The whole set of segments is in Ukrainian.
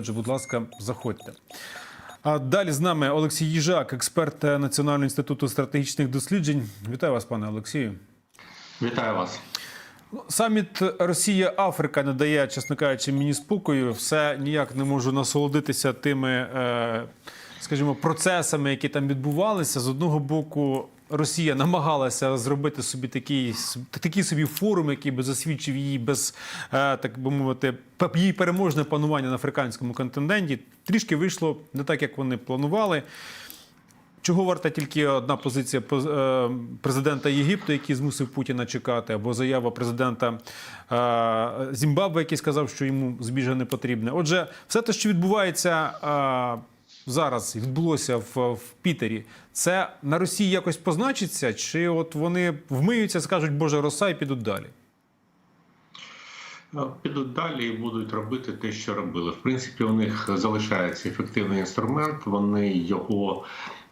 Отже, будь ласка, заходьте. А далі з нами Олексій Їжак, експерт Національного інституту стратегічних досліджень. Вітаю вас, пане Олексію. Вітаю вас. Ну, Саміт Росія Африка не дає, чесно кажучи, мені спокою. Все ніяк не можу насолодитися тими, е, скажімо, процесами, які там відбувалися. З одного боку, Росія намагалася зробити собі такий, такий собі форум, який би засвідчив її без, е, так би мовити, її переможне панування на африканському континенті. Трішки вийшло не так, як вони планували. Чого варта тільки одна позиція е, президента Єгипту, який змусив Путіна чекати, або заява президента е, Зімбабве, який сказав, що йому збіжжя не потрібне. Отже, все те, що відбувається зараз, відбулося в, в Пітері, це на Росії якось позначиться, чи от вони вмиються, скажуть, Боже, роса і підуть далі? Підуть далі і будуть робити те, що робили. В принципі, у них залишається ефективний інструмент. Вони його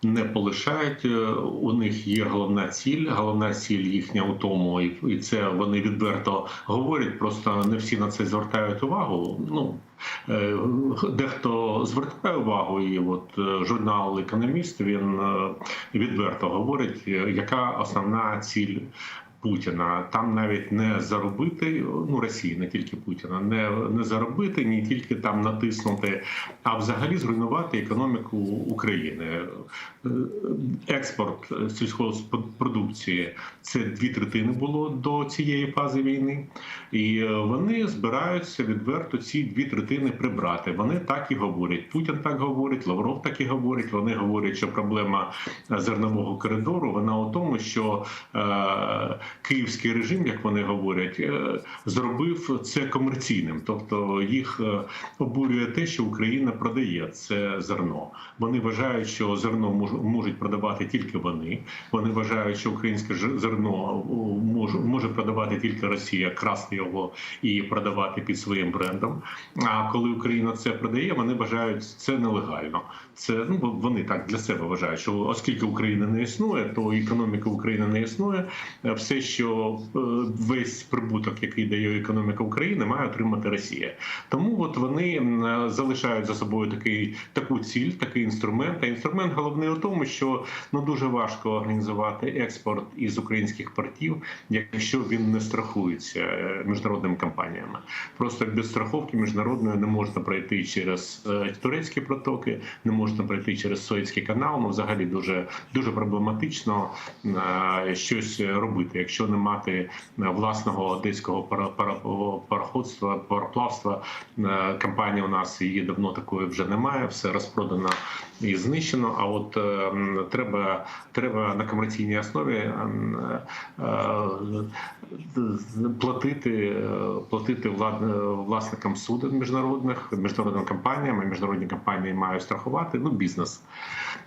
не полишають. Е, У них є головна ціль. Головна ціль їхня у тому, і це вони відверто говорять. Просто не всі на це звертають увагу. Ну е, дехто звертає увагу, і от е, журнал Економіст він е, відверто говорить, е, яка основна ціль Путіна. Там навіть не заробити, ну Росії, не тільки Путіна, не, не заробити, не тільки там натиснути, а взагалі зруйнувати економіку України. Е, Експорт сільськогосподарпродукції це дві третини було до цієї фази війни, і е, вони збираються відверто ці дві третини прибрати. Вони так і говорять. Путін так говорить, Лавров так і говорить. Вони говорять, що проблема зернового коридору вона у тому, що е, київський режим, як вони говорять, е, зробив це комерційним, тобто їх е, обурює те, що Україна продає це зерно. Вони вважають, що зерно мож- можуть продавати тільки вони. Вони вважають, що українське зерно може, може продавати тільки Росія, красти його і продавати під своїм брендом. А коли Україна це продає, вони вважають це нелегально. Це ну вони так для себе вважають, що оскільки Україна не існує, то економіка України не існує. Е, Що е, весь прибуток, який дає економіка України, має отримати Росія. Тому от вони е, залишають за собою такий таку ціль, такий інструмент. А інструмент головний у тому, що ну дуже важко організувати експорт із українських портів, якщо він не страхується е, міжнародними компаніями. Просто без страховки міжнародної не можна пройти через турецькі протоки, не можна пройти через Суецький канал. Ну взагалі дуже дуже проблематично щось робити, якщо не мати е, власного одеського пароходства, пароплавства. Е, Компанія у нас її давно такої вже немає, все розпродано і знищено. А от е, треба, треба на комерційній основі платити, платити власникам суден міжнародних, міжнародним компаніям. Міжнародні компанії мають страхувати ну бізнес.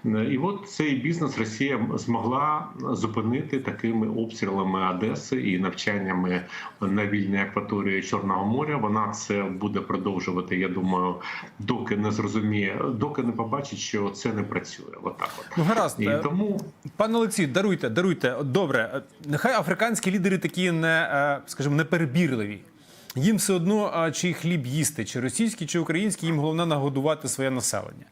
Е, І от цей бізнес Росія змогла зупинити такими обстрілами Одеси і навчаннями на вільній акваторії Чорного моря. Вона це буде продовжувати. Я думаю, доки не зрозуміє, доки не побачить, що це не працює. Отак, от Ну, гаразд. і тому Пане Олексій, даруйте, даруйте. Добре, нехай африканські лідери такі не, е, скажімо, неперебірливі. Їм все одно, а, чий хліб їсти, чи російський, чи український, їм головне нагодувати своє населення.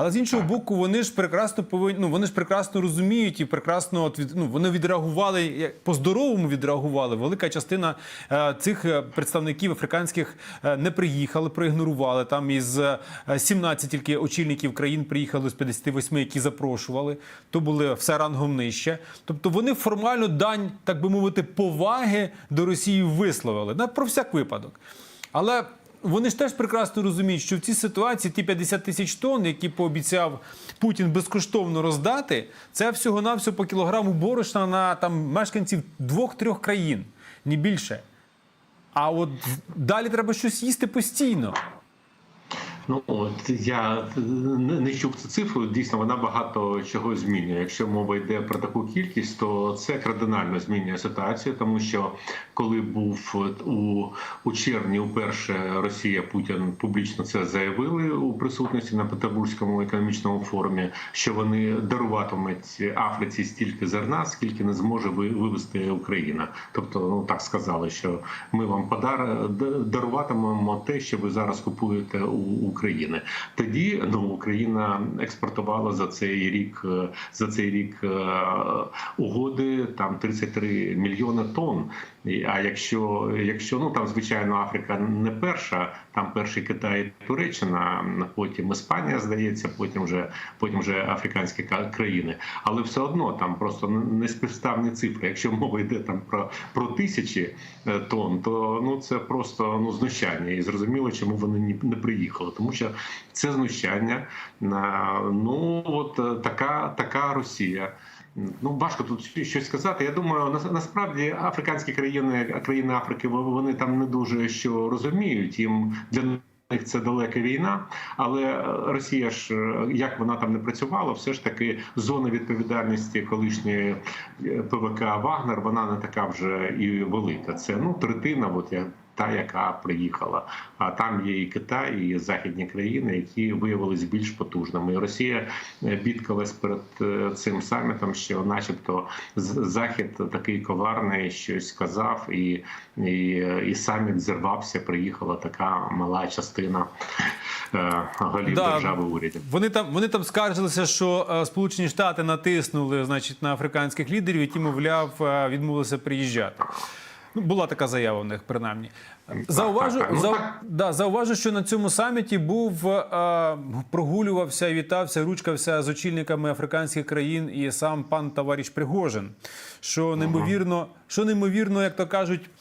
Але з іншого боку, вони ж прекрасно повинні, ну вони ж прекрасно розуміють і прекрасно от ну, вони відреагували по-здоровому відреагували. Велика частина е, цих е, представників африканських е, не приїхали, проігнорували. Там із е, 17 тільки очільників країн приїхали з 58, які запрошували. То були все рангом нижче. Тобто вони формально дань, так би мовити, поваги до Росії висловили на про всяк випадок. Але вони ж теж прекрасно розуміють, що в цій ситуації ті 50 тисяч тонн, які пообіцяв Путін безкоштовно роздати, це всього-навсього по кілограму борошна на там мешканців двох-трьох країн, ні більше. А от далі треба щось їсти постійно. Ну от я не, не чув цю цифру. Дійсно, вона багато чого змінює. Якщо мова йде про таку кількість, то це кардинально змінює ситуацію, тому що коли був у, у червні, уперше Росія Путін публічно це заявили у присутності на Петербурзькому економічному форумі, що вони даруватимуть Африці стільки зерна, скільки не зможе ви- вивести Україна. Тобто, ну так сказали, що ми вам подар даруватимемо те, що ви зараз купуєте у України. Тоді ну Україна експортувала за цей рік е, за цей рік е, угоди там 33 мільйони тонн. А якщо якщо ну там звичайно Африка не перша, там перший Китай Туреччина, потім Іспанія здається, потім вже потім вже африканські ка- країни. Але все одно там просто неспівставні цифри. Якщо мова йде там про, про тисячі е, тонн, то ну це просто ну знущання. І зрозуміло, чому вони не приїхали, тому що це знущання ну от е, така, така Росія. Ну важко тут щось сказати. Я думаю, насправді африканські країни, країни Африки, вони там не дуже що розуміють. Їм для них це далека війна, але Росія ж е, як вона там не працювала, все ж таки зона відповідальності колишньої е, ПВК Вагнер, вона не така вже і велика. Це ну третина, от я. Та, яка приїхала, а там є і Китай, і західні країни, які виявилися більш потужними. І Росія е, бідкалась перед е, цим самітом, що, начебто, захід такий коварний, щось сказав, і, і, і саміт зірвався. Приїхала така мала частина е, голів Да. держави урядів. Вони там вони там скаржилися, що Сполучені Штати натиснули значить, на африканських лідерів, які, мовляв, відмовилися приїжджати. Ну, була така заява в них, принаймні. Зауважу, так, так. Ну, зау- так. да, зауважу, що на цьому саміті був е, прогулювався, вітався, ручкався з очільниками африканських країн і сам пан товариш Пригожин. Що неймовірно, що неймовірно, як то кажуть, е,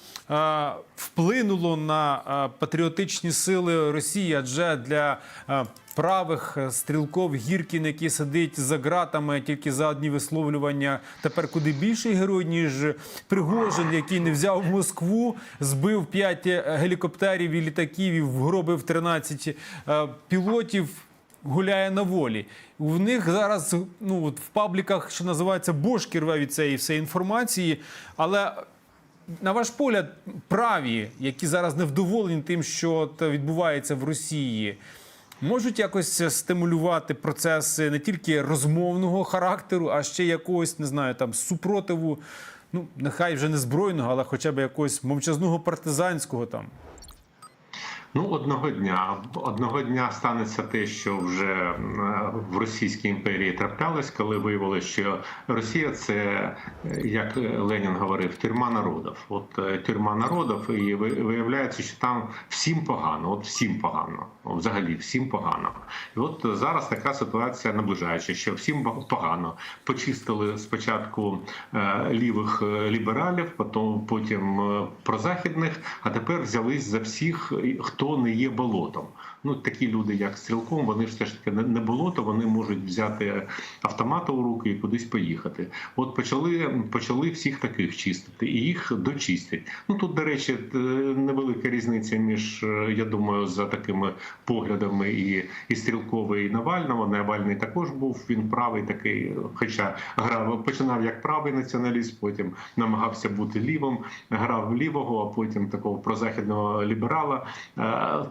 вплинуло на е, патріотичні сили Росії, адже для е, правих е, стрілков Гіркін, який сидить за ґратами тільки за одні висловлювання, тепер куди більший герой, ніж Пригожин, який не взяв Москву, збив 5 гелікоптерів і літаків і вгробив 13 е, пілотів. Гуляє на волі. В них зараз ну от в пабліках, що називається, бошки рве від цієї всієї інформації. Але на ваш погляд, праві, які зараз невдоволені тим, що відбувається в Росії, можуть якось стимулювати процеси не тільки розмовного характеру, а ще якогось, не знаю, там супротиву, ну нехай вже не збройного, але хоча б якогось мовчазного партизанського там. Ну, одного дня, одного дня станеться те, що вже в Російській імперії траплялось, коли виявилося, що Росія це, е, як Ленін говорив, тюрма народів. От е, тюрма народів, і ви- виявляється, що там всім погано, от всім погано, взагалі всім погано. І от зараз така ситуація наближається, що всім погано. Почистили спочатку е, лівих е, лібералів, потім потім е, прозахідних, а тепер взялись за всіх, і хто не є болотом. Ну такі люди, як стрілком, вони все ж таки не- не болото, вони можуть взяти автомата у руки і кудись поїхати. От почали почали всіх таких чистити, і їх дочистять. Ну тут, до речі, е, невелика різниця між е, я думаю, за такими поглядами і, і Стрілкова, і Навального. Навальний також був він правий такий, хоча грав починав як правий націоналіст, потім намагався бути лівим, грав лівого, а потім такого прозахідного ліберала. Е,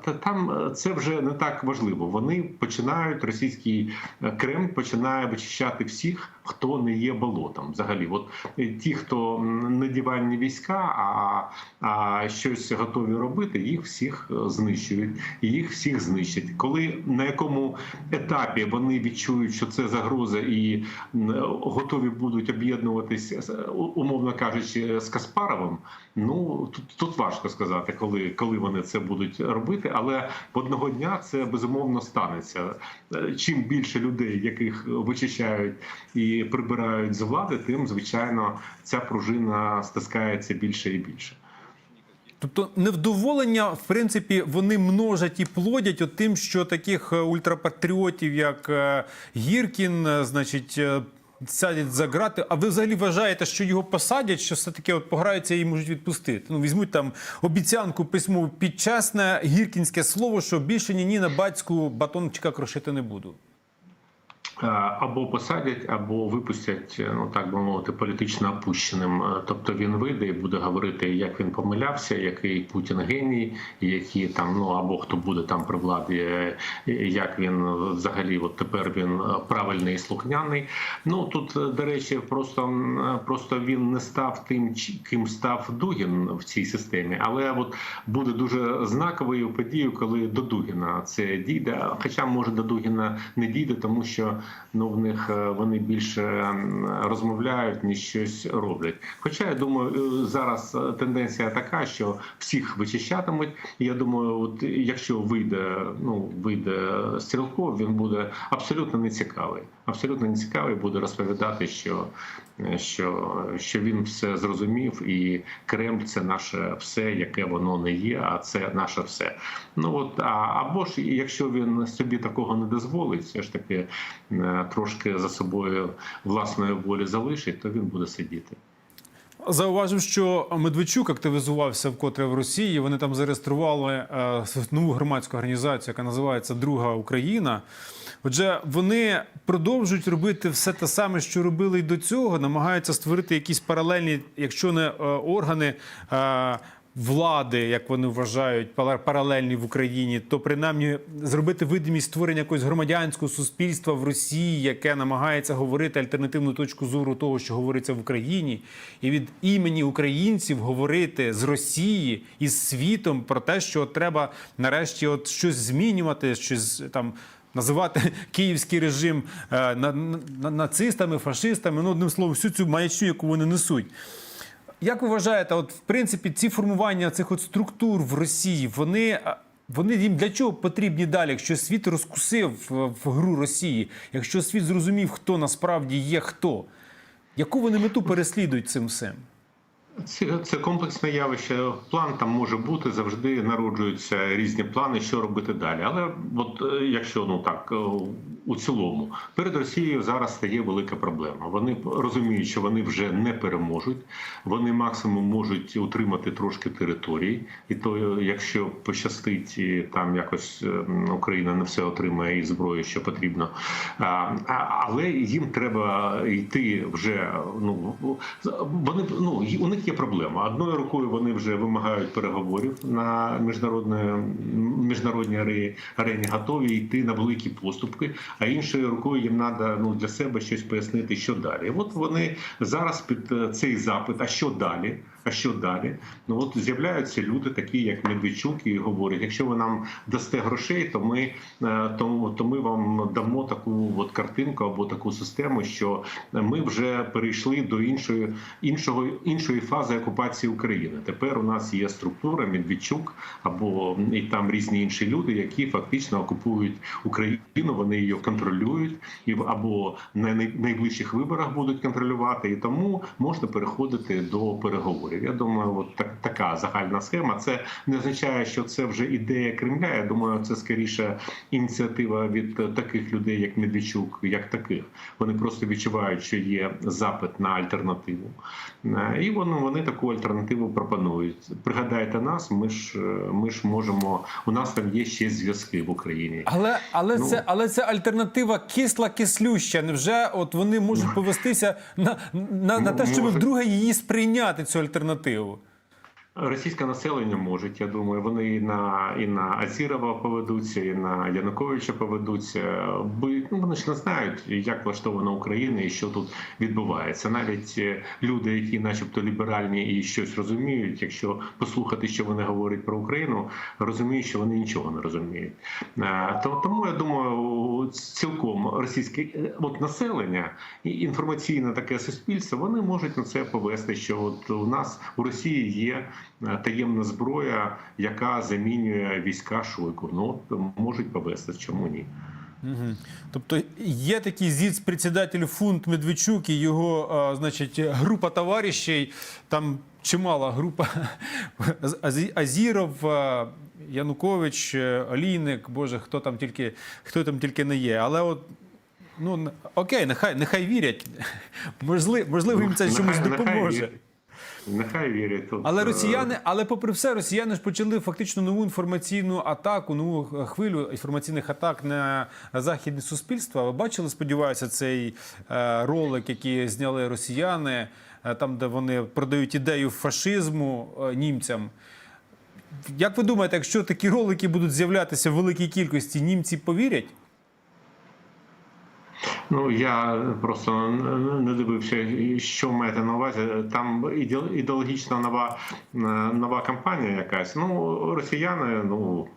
Та там це вже не так важливо. Вони починають російський е, Кремль починає вичищати всіх, хто не є болотом. Взагалі, от е, ті, хто не дівальні війська, а, а щось готові робити, їх всіх е, знищують, їх всіх знищать. Коли на якому етапі вони відчують, що це загроза, і готові будуть об'єднуватись, з, умовно кажучи, з Каспаровим. Ну тут, тут важко сказати, коли, коли вони це будуть робити, але одного дня це безумовно станеться. Е, Чим більше людей, яких вичищають і прибирають з влади, тим звичайно ця пружина стискається більше і більше. Тобто невдоволення, в принципі, вони множать і плодять от тим, що таких е, ультрапатріотів, як е, Гіркін, е, значить. Садять за грати, а ви взагалі вважаєте, що його посадять, що все таки от пограються і можуть відпустити? Ну візьмуть там обіцянку письмову підчасне гіркінське слово, що більше ні ні на батьку батончика крошити не буду. Е, Або посадять, або випустять, е, ну так би мовити, політично опущеним. Е, Тобто він вийде і буде говорити, як він помилявся, який Путін геній, які там ну або хто буде там при владі, як він взагалі, от тепер він правильний і слухняний. Ну тут, до речі, просто просто він не став тим, ким став Дугін в цій системі, але от буде дуже знаковою подією, коли до Дугіна це дійде. Хоча може до Дугіна не дійде, тому що ну в них е, вони більше розмовляють ніж щось роблять. Хоча я думаю, е, зараз е, тенденція така, що всіх вичищатимуть. Я думаю, от якщо вийде, ну вийде стрілков, він буде абсолютно нецікавий. Абсолютно нецікавий буде розповідати, що, що, що він все зрозумів, і Кремль це наше все, яке воно не є, а це наше все. Ну от або ж якщо він собі такого не дозволить, все ж таки е, трошки за собою власної волі залишить, то він буде сидіти. Зауважив, що Медведчук активізувався вкотре в Росії. Вони там зареєстрували е, нову громадську організацію, яка називається Друга Україна. Отже, вони продовжують робити все те саме, що робили й до цього, намагаються створити якісь паралельні, якщо не е, органи. Влади, як вони вважають, паралельні в Україні, то принаймні зробити видимість створення якогось громадянського суспільства в Росії, яке намагається говорити альтернативну точку зору того, що говориться в Україні, і від імені українців говорити з Росії і з світом про те, що от треба нарешті от щось змінювати, щось там. Називати київський режим е, на, нацистами, фашистами, ну одним словом, всю цю маячню, яку вони несуть. Як ви вважаєте, от в принципі ці формування цих от структур в Росії, вони, вони їм для чого потрібні далі? Якщо світ розкусив в, в гру Росії, якщо світ зрозумів, хто насправді є хто, яку вони мету переслідують цим всім? Це, це комплексне явище. План там може бути завжди народжуються різні плани, що робити далі. Але от е, якщо ну так е, у цілому перед Росією зараз стає велика проблема. Вони розуміють, що вони вже не переможуть. Вони максимум можуть утримати трошки територій, і то, е, якщо пощастить, там якось Україна не все отримає і зброю, що потрібно. Але їм треба йти вже. Ну вони ну у них є проблема. Одною рукою вони вже вимагають переговорів на міжнародної міжнародній арені, готові йти на великі поступки, а іншою рукою їм треба ну для себе щось пояснити, що далі. От вони зараз під е, цей запит. А що далі? А що далі? Ну от з'являються люди, такі як Медведчук, і говорять: якщо ви нам дасте грошей, то ми е, то, то ми вам дамо таку от картинку або таку систему, що ми вже перейшли до іншої іншого іншої фази окупації України. Тепер у нас є структура Медведчук або і там різні інші люди, які фактично окупують Україну. Вони її контролюють і або на найближчих виборах будуть контролювати, і тому можна переходити до переговорів. Я думаю, от так, така загальна схема. Це не означає, що це вже ідея Кремля. Я думаю, це скоріше ініціатива від таких людей, як Медведчук, як таких. Вони просто відчувають, що є запит на альтернативу, Е, і вони, вони таку альтернативу пропонують. Пригадайте нас, ми ж ми ж можемо. У нас там є ще зв'язки в Україні. Але, але, Ну. це, але це альтернатива кисла кислюща. Невже от вони можуть повестися на, на, на те, щоб вдруге її сприйняти, цю альтернативу? альтернативу. Російське населення можуть. Я думаю, вони і на і на Азірова поведуться, і на Януковича поведуться. Ну, вони ж не знають, як влаштована Україна і що тут відбувається. Навіть е, люди, які, начебто, ліберальні і щось розуміють, якщо послухати, що вони говорять про Україну, розуміють, що вони нічого не розуміють. Е, То тому я думаю, цілком російське е, от населення і інформаційне таке суспільство вони можуть на це повести. Що от у нас у Росії є таємна зброя, яка замінює війська Шойку. Ну от можуть повести. Чому ні? Угу. Тобто є такий зіц-председатель фунт Медведчук і його, а, значить, група товаришей, там чимала група Азіров, Янукович, е, Олійник, Боже, хто там тільки, хто там тільки не є. Але от. Ну, окей, нехай, нехай вірять. Можливо, можливо, їм це Нехай- чомусь допоможе. Нехай вірять тут. Але е, росіяни, але попри все, росіяни ж почали фактично нову інформаційну атаку, нову хвилю інформаційних атак на західне суспільство. Ви бачили, сподіваюся, цей е, ролик, який зняли росіяни, е, там, де вони продають ідею фашизму німцям. Як ви думаєте, якщо такі ролики будуть з'являтися в великій кількості, німці повірять? Ну я просто не дивився, що маєте на увазі. Там ідеологічна нова е, нова кампанія якась. Ну росіяни, ну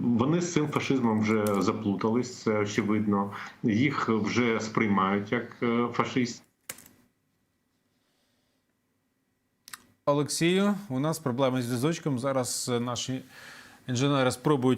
вони з цим фашизмом вже заплутались. Це очевидно. Їх вже сприймають як е, фашистів. Олексію, у нас проблеми з зв'язочком. Зараз наші інженери спробують